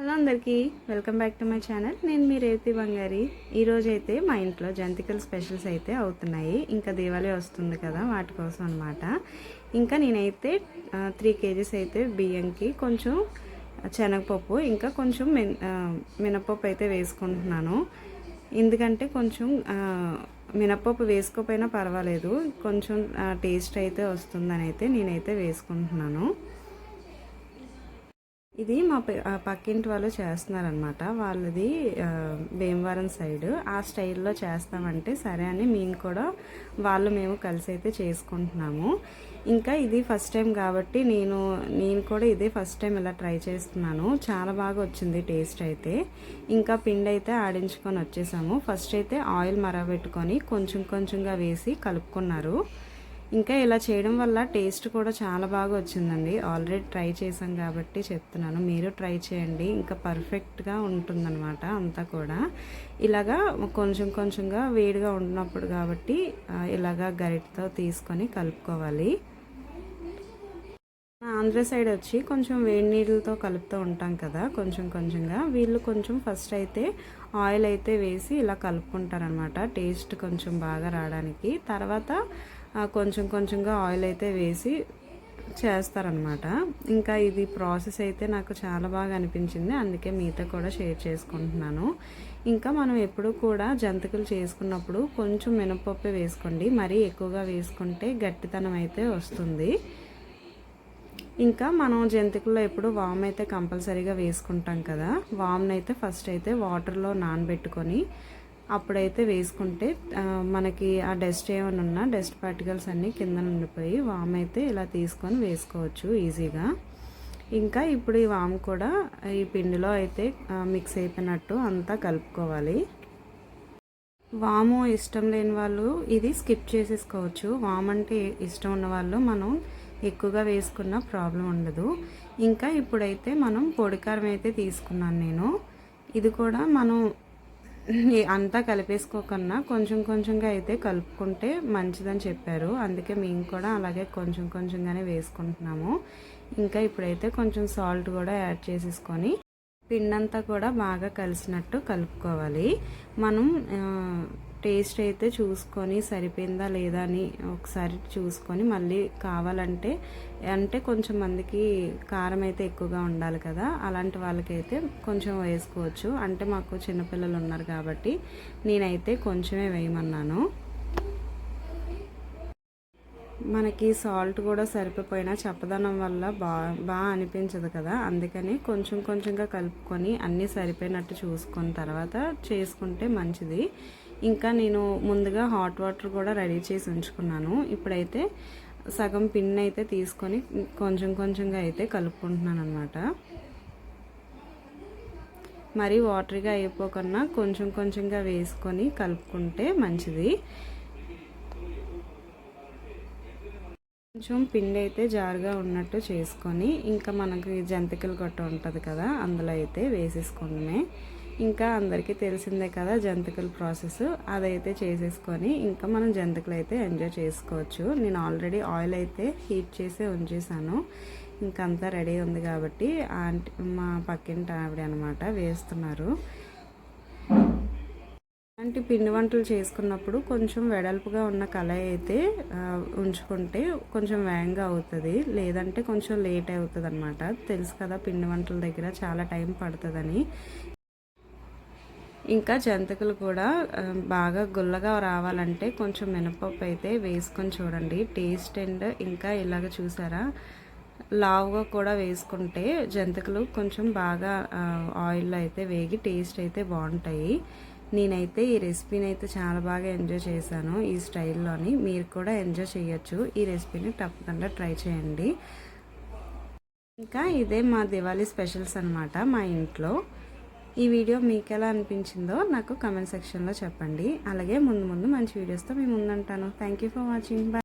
Hello అందరికీ welcome back to my channel. నేను మీ రేవతి బంగారి. ఈరోజైతే మా ఇంట్లో జంతికల స్పెషల్స్ అయితే అవుతున్నాయి. ఇంకా దీవాళి వస్తుంది కదా వాటి కోసం అనమాట ఇంకా నేనైతే త్రీ కేజీస్ అయితే బియ్యంకి కొంచెం శనగపప్పు ఇంకా కొంచెం మిన్ మినపప్పు అయితే వేసుకుంటున్నాను. ఎందుకంటే కొంచెం మినప్పప్పు మినపప్పు వేసుకోకపోయినా పర్వాలేదు. కొంచెం టేస్ట్ అయితే వస్తుందని అయితే నేనైతే వేసుకుంటున్నాను. ఇది మా పక్కింటి వాళ్ళు చేస్తున్నారనమాట వాళ్ళది భీమవరం సైడ్. ఆ స్టైల్లో చేస్తామంటే సరే అని మేము కూడా వాళ్ళు మేము కలిసి అయితే చేసుకుంటున్నాము. ఇంకా ఇది ఫస్ట్ టైం కాబట్టి నేను నేను కూడా ఇదే ఫస్ట్ టైం ఇలా ట్రై చేస్తున్నాను. చాలా బాగా వచ్చింది టేస్ట్ అయితే. ఇంకా పిండి అయితే ఆడించుకొని వచ్చేసాము. ఫస్ట్ అయితే ఆయిల్ మరగబెట్టుకొని కొంచెం కొంచెంగా వేసి కలుపుకున్నారు. ఇంకా ఇలా చేయడం వల్ల టేస్ట్ కూడా చాలా బాగా వచ్చిందండి. ఆల్రెడీ ట్రై చేశాం కాబట్టి చెప్తున్నాను. మీరు ట్రై చేయండి. ఇంకా పర్ఫెక్ట్గా ఉంటుందన్నమాట అంతా కూడా. ఇలాగా కొంచెం కొంచెంగా వేడిగా ఉన్నప్పుడు కాబట్టి ఇలాగా గరిటతో తీసుకొని కలుపుకోవాలి. ఆంధ్ర సైడ్ వచ్చి కొంచెం వేడి నీళ్ళతో కలుపుతూ ఉంటాం కదా కొంచెం కొంచెంగా. వీళ్ళు కొంచెం ఫస్ట్ అయితే ఆయిల్ అయితే వేసి ఇలా కలుపుకుంటారనమాట టేస్ట్ కొంచెం బాగా రావడానికి. తర్వాత కొంచెం కొంచెంగా ఆయిల్ అయితే వేసి చేస్తారనమాట ఇంకా ఇది ప్రాసెస్ అయితే నాకు చాలా బాగా అనిపించింది. అందుకే మీతో కూడా షేర్ చేసుకుంటున్నాను. ఇంకా మనం ఎప్పుడు కూడా జంతికలు చేసుకున్నప్పుడు కొంచెం మినపప్పు వేసుకోండి. మరీ ఎక్కువగా వేసుకుంటే గట్టితనం అయితే వస్తుంది. ఇంకా మనం జంతికల్లో ఎప్పుడు వామ్ అయితే కంపల్సరీగా వేసుకుంటాం కదా. వామ్ని అయితే ఫస్ట్ అయితే వాటర్లో నానబెట్టుకొని అప్పుడైతే వేసుకుంటే మనకి ఆ డస్ట్ ఏమైనా ఉన్నా డస్ట్ పార్టికల్స్ అన్నీ కింద ఉండిపోయి వామ్ అయితే ఇలా తీసుకొని వేసుకోవచ్చు ఈజీగా. ఇంకా ఇప్పుడు ఈ వామ్ కూడా ఈ పిండిలో అయితే మిక్స్ అయిపోయినట్టు అంతా కలుపుకోవాలి. వాము ఇష్టం లేని వాళ్ళు ఇది స్కిప్ చేసేసుకోవచ్చు. వామ్ అంటే ఇష్టం ఉన్న వాళ్ళు మనం ఎక్కువగా వేసుకున్న ప్రాబ్లం ఉండదు. ఇంకా ఇప్పుడైతే మనం పొడికారం అయితే తీసుకున్నాను నేను. ఇది కూడా మనం అంతా కలిపేసుకోకన్నా కొంచెం కొంచెంగా అయితే కలుపుకుంటే మంచిదని చెప్పారు. అందుకే మేము కూడా అలాగే కొంచెం కొంచెంగానే వేసుకుంటున్నాము. ఇంకా ఇప్పుడైతే కొంచెం సాల్ట్ కూడా యాడ్ చేసేసుకొని పిండంతా కూడా బాగా కలిసినట్టు కలుపుకోవాలి. మనం టేస్ట్ అయితే చూసుకొని సరిపోయిందా లేదా అని ఒకసారి చూసుకొని మళ్ళీ కావాలంటే అంటే కొంచెం మందికి కారం అయితే ఎక్కువగా ఉండాలి కదా అలాంటి వాళ్ళకైతే కొంచెం వేసుకోవచ్చు. అంటే మాకు చిన్నపిల్లలు ఉన్నారు కాబట్టి నేనైతే కొంచెమే వేయమన్నాను. మనకి సాల్ట్ కూడా సరిపోయినా చప్పదనం వల్ల బా బాగా అనిపించదు కదా. అందుకని కొంచెం కొంచెంగా కలుపుకొని అన్నీ సరిపోయినట్టు చూసుకున్న తర్వాత చేసుకుంటే మంచిది. ఇంకా నేను ముందుగా హాట్ వాటర్ కూడా రెడీ చేసి ఉంచుకున్నాను. ఇప్పుడైతే సగం పిన్ అయితే తీసుకొని కొంచెం కొంచెంగా అయితే కలుపుకుంటున్నాను అనమాట మరి వాటర్గా అయిపోకుండా కొంచెం కొంచెంగా వేసుకొని కలుపుకుంటే మంచిది. కొంచెం పిండి అయితే జారుగా ఉన్నట్టు చేసుకొని ఇంకా మనకి జంతికలు గట్ట ఉంటుంది కదా అందులో అయితే వేసేసుకోవడమే. ఇంకా అందరికీ తెలిసిందే కదా జంతికల ప్రాసెస్ అదైతే చేసేసుకొని ఇంకా మనం జంతికలు అయితే ఎంజాయ్ చేసుకోవచ్చు. నేను ఆల్రెడీ ఆయిల్ అయితే హీట్ చేసి ఉంచేసాను ఇంకంతా అంతా రెడీ ఉంది కాబట్టి ఆంటీ మా పక్కింటి ఆవిడ అనమాట వేస్తున్నారు. అలాంటి పిండి వంటలు చేసుకున్నప్పుడు కొంచెం వెడల్పుగా ఉన్న కళాయి అయితే ఉంచుకుంటే కొంచెం వేగంగా అవుతుంది. లేదంటే కొంచెం లేట్ అవుతుంది అనమాట తెలుసు కదా పిండి వంటల దగ్గర చాలా టైం పడుతుందని. ఇంకా జంతికలు కూడా బాగా గుల్లగా రావాలంటే కొంచెం మినపప్పు అయితే వేసుకొని చూడండి. టేస్ట్ అండ్ ఇంకా ఇలాగ చూసారా? లావుగా కూడా వేసుకుంటే జంతికలు కొంచెం బాగా ఆయిల్లో అయితే వేగి టేస్ట్ అయితే బాగుంటాయి. నేనైతే ఈ రెసిపీని అయితే చాలా బాగా ఎంజాయ్ చేశాను ఈ స్టైల్లోని. మీరు కూడా ఎంజాయ్ చేయొచ్చు. ఈ రెసిపీని తప్పకుండా ట్రై చేయండి. ఇంకా ఇదే మా దివాళీ స్పెషల్స్ అనమాట మా ఇంట్లో. ఈ వీడియో మీకు ఎలా అనిపించిందో నాకు కమెంట్ సెక్షన్లో చెప్పండి. అలాగే ముందు ముందు మంచి వీడియోస్తో మేము ముందుంటాను thank you for watching bye